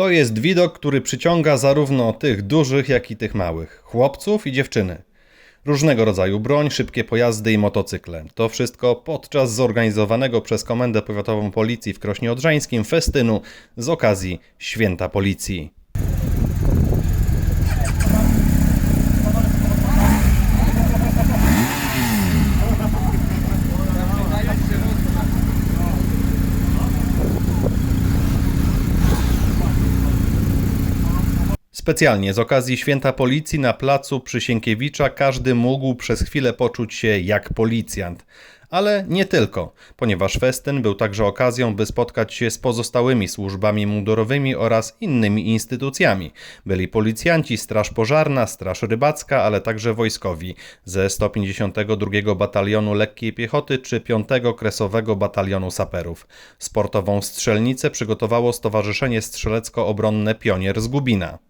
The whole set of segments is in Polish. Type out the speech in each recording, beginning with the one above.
To jest widok, który przyciąga zarówno tych dużych, jak i tych małych, chłopców i dziewczyny. Różnego rodzaju broń, szybkie pojazdy i motocykle. To wszystko podczas zorganizowanego przez Komendę Powiatową Policji w Krośnie Odrzańskim festynu z okazji Święta Policji. Specjalnie z okazji Święta Policji na placu przy Sienkiewicza każdy mógł przez chwilę poczuć się jak policjant. Ale nie tylko, ponieważ festyn był także okazją, by spotkać się z pozostałymi służbami mundurowymi oraz innymi instytucjami. Byli policjanci, Straż Pożarna, Straż Rybacka, ale także wojskowi ze 152 Batalionu Lekkiej Piechoty czy 5 Kresowego Batalionu Saperów. Sportową strzelnicę przygotowało Stowarzyszenie Strzelecko-Obronne Pionier z Gubina.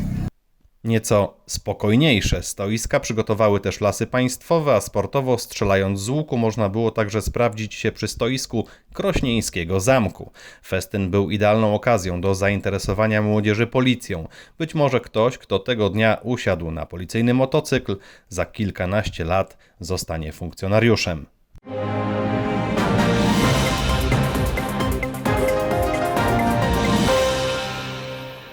Nieco spokojniejsze stoiska przygotowały też lasy państwowe, a sportowo strzelając z łuku można było także sprawdzić się przy stoisku Krośnieńskiego Zamku. Festyn był idealną okazją do zainteresowania młodzieży policją. Być może ktoś, kto tego dnia usiadł na policyjny motocykl, za kilkanaście lat zostanie funkcjonariuszem.